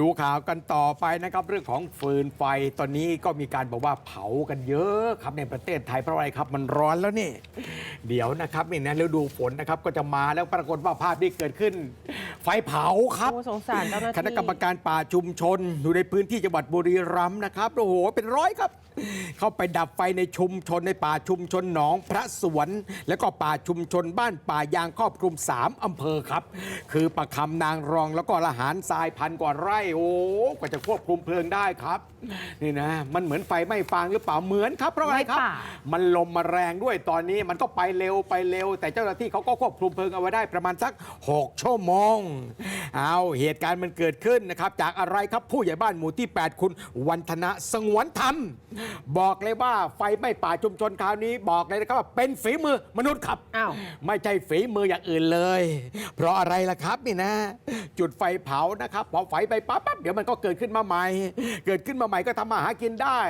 ดูข่าวกันต่อไปนะครับ เรื่องของฟืนไฟตอนนี้ก็มีการบอกว่าเผากันเยอะครับในประเทศไทยเพราะอะไรครับ มันร้อนแล้วนี่ เดี๋ยวนะครับนี่นะฤดูฝนนะครับก็จะมาแล้วปรากฏว่าภาพที่เกิดขึ้น ไฟเผาครับ โอ้สงสารเจ้าหน้าที่คณะกรรมการป่าชุมชน อยู่ในพื้นที่จังหวัดบุรีรัมย์นะครับโอ้โหเป็นร้อยครับ เข้าไปดับไฟในชุมชนในป่าชุมชนหนองพระสวน แล้วก็ป่าชุมชนบ้านป่ายางครอบคลุม 3 อำเภอครับ คือประคำนางรองแล้วก็ละหารทรายพันกว่าไร่โอ้กว่าจะควบคุมเพลิงได้ครับ นี่นะ มันเหมือนไฟไหม้ฟางหรือเปล่าเหมือนครับเพราะอะไรครับ ไหม้ป่า มันลมมาแรงด้วยตอนนี้มันก็ไปเร็วไปเร็ว แต่เจ้าหน้าที่เขาก็ควบคุมเพลิงเอาไว้ได้ประมาณสัก 6 ชั่วโมงเอาเหตุการณ์มันเกิดขึ้นนะครับ จากอะไรครับผู้ใหญ่บ้านหมู่ที่ 8 คุณวันธนะสงวนธรรม บอกเลยว่าไฟไหม้ป่าชุมชนคราวนี้ บอกเลยนะครับว่าเป็นฝีมือมนุษย์ครับอ้าวไม่ใช่ฝีมืออย่างอื่นเลย เพราะอะไรล่ะครับนี่นะ จุดไฟเผานะครับพอไฟไปปั๊บปั๊บเดี๋ยวมันก็เกิดขึ้นมาใหม่ เกิดขึ้นมาใหม่ก็ทำมาหากินได้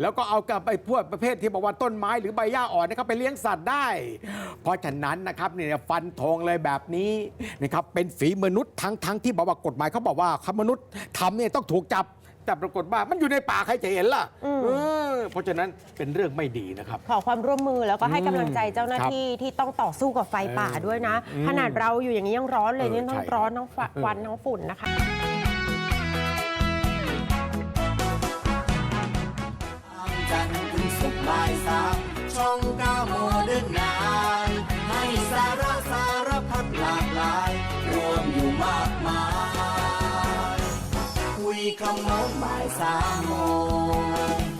แล้วก็เอากลับไปพวกประเภทที่บอกว่าต้นไม้หรือใบหญ้าอ่อนนะครับไปเลี้ยงสัตว์ได้ เพราะฉะนั้นนะครับเนี่ยฟันธงเลยแบบนี้นะครับเป็นฝีมนุษย์ทั้งทั้งที่บอกว่ากฎหมายเขาบอกว่าคำมนุษย์ทำเนี่ยต้องถูกจับ แต่ปรากฏว่ามันอยู่ในป่าใครจะเห็นล่ะเออเพราะฉะนั้นเป็นเรื่องไม่ดีนะครับ ขอความร่วมมือแล้วก็ให้กำลังใจเจ้าหน้าที่ที่ต้องต่อสู้กับไฟป่าด้วยนะ ขนาดเราอยู่อย่างนี้ยังร้อนเลยเนี่ต้องร้อนทั้งฝเออควันทั้งฝุ่นนะคะจันทร์ถึงศุกร์บ่ายสามช่องเก้าโมเดิร์นนใคุยคำโน้มบ่ายสามโมง